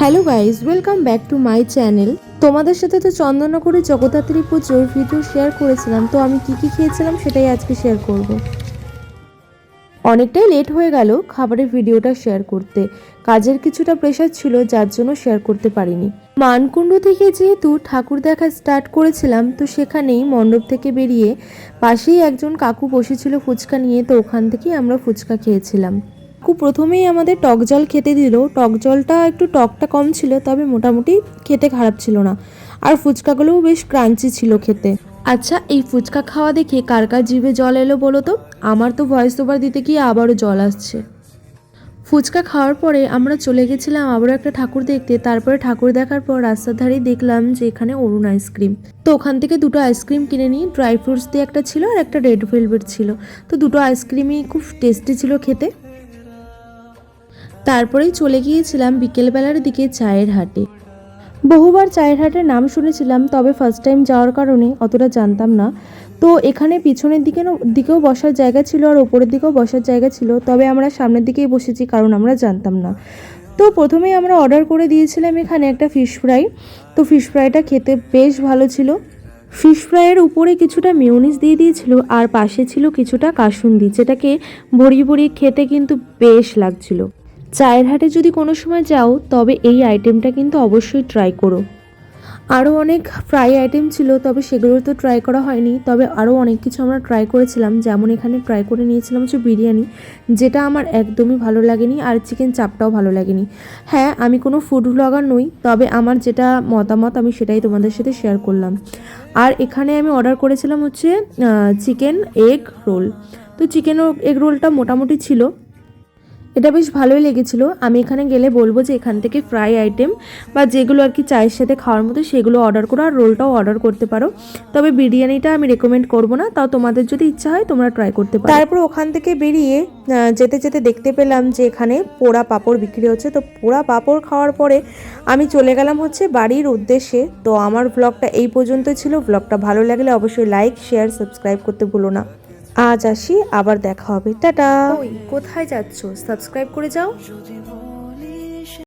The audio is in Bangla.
Hello guys welcome back to my channel তোমাদের সাথে তো চন্দননগরে জগদ্ধাত্রী পুজোর ভিডিও শেয়ার করেছিলাম, তো আমি কি কি খেয়েছিলাম সেটাই আজকে শেয়ার করব। অনেকটাই লেট হয়ে গেল খাবারের ভিডিওটা শেয়ার করতে। কাজের কিছুটা প্রেশার ছিল, যার জন্য শেয়ার করতে পারিনি। মানকুণ্ড থেকে যেহেতু ঠাকুর দেখা স্টার্ট করেছিলাম, তো সেখানেই মণ্ডপ থেকে বেরিয়ে পাশেই একজন কাকু বসেছিল ফুচকা নিয়ে, তো ওখান থেকেই আমরা ফুচকা খেয়েছিলাম। কাকু প্রথমেই আমাদের টক জল খেতে দিল। টক জলটা একটু টকটা কম ছিল, তবে মোটামুটি খেতে খারাপ ছিল না। আর ফুচকাগুলোও বেশ ক্রাঞ্চি ছিল খেতে। আচ্ছা এই ফুচকা খাওয়া দেখে কার কার জিভে জল এলো বলো তো? আমার তো ভয়েস ওভার দিতে গিয়ে আবারও জল আসছে। ফুচকা খাওয়ার পরে আমরা চলে গেছিলাম আবারও একটা ঠাকুর দেখতে। তারপরে ঠাকুর দেখার পর রাস্তার ধারেই দেখলাম যে এখানে অরুণ আইসক্রিম। তো ওখান থেকে দুটো আইসক্রিম কিনে নিই ড্রাই ফ্রুটস দিয়ে একটা ছিল আর একটা রেড ভেলভেট ছিল। তো দুটো আইসক্রিমই খুব টেস্টি ছিল খেতে। তারপরেই চলে গিয়েছিলাম বিকেলবেলার দিকে চায়ের হাটে। বহুবার চায়ের হাটের নাম শুনেছিলাম, তবে ফার্স্ট টাইম যাওয়ার কারণে অতটা জানতাম না। তো এখানে পিছনের দিকে দিকেও বসার জায়গা ছিল আর ওপরের দিকেও বসার জায়গা ছিল, তবে আমরা সামনের দিকেই বসেছি কারণ আমরা জানতাম না। তো প্রথমেই আমরা অর্ডার করে দিয়েছিলাম এখানে একটা ফিশ ফ্রাই তো ফিশ ফ্রাইটা খেতে বেশ ভালো ছিল। ফিশ ফ্রাইয়ের উপরে কিছুটা মেয়োনিজ দিয়ে দিয়েছিল, আর পাশে ছিল কিছুটা কাসুন্দি, যেটাকে ভরিয়ে ভরিয়ে খেতে কিন্তু বেশ লাগছিল। চায়ের হাটে যদি কোনো সময় যাও, তবে এই আইটেমটা কিন্তু অবশ্যই ট্রাই করো। আরও অনেক ফ্রাই আইটেম ছিল, তবে সেগুলো তো ট্রাই করা হয়নি। তবে আরও অনেক কিছু আমরা ট্রাই করেছিলাম। যেমন এখানে ট্রাই করে নিয়েছিলাম হচ্ছে বিরিয়ানি, যেটা আমার একদমই ভালো লাগেনি, আর চিকেন চাপটাও ভালো লাগেনি। হ্যাঁ আমি কোনো ফুড ব্লগার নই, তবে আমার যেটা মতামত আমি সেটাই তোমাদের সাথে শেয়ার করলাম। আর এখানে আমি অর্ডার করেছিলাম হচ্ছে চিকেন এগ রোল তো চিকেন এগ রোলটা মোটামুটি ছিল। এটা বেশ ভালোই লেগেছিল। আমি এখানে গেলে বলব যে এখান থেকে ফ্রাই আইটেম বা যেগুলো আর কি চায়ের সাথে খাওয়ার মতো সেগুলো অর্ডার করো আর রোলটাও অর্ডার করতে পারো। তবে বিরিয়ানিটা আমি রেকমেন্ড করব না, তাও তোমাদের যদি ইচ্ছা হয় তোমরা ট্রাই করতে পারো। তারপর ওখান থেকে বেরিয়ে যেতে যেতে দেখতে পেলাম যে এখানে পোড়া পাঁপড় বিক্রি হচ্ছে। তো পোড়া পাঁপড় খাওয়ার পরে আমি চলে গেলাম হচ্ছে বাড়ির উদ্দেশ্যে। তো আমার ব্লগটা এই পর্যন্ত ছিল। ব্লগটা ভালো লাগলে অবশ্যই লাইক শেয়ার সাবস্ক্রাইব করতে ভুলো না। আজ আসি আবার দেখা হবে। টাটা। কোথায় যাচ্ছ? সাবস্ক্রাইব করে যাও।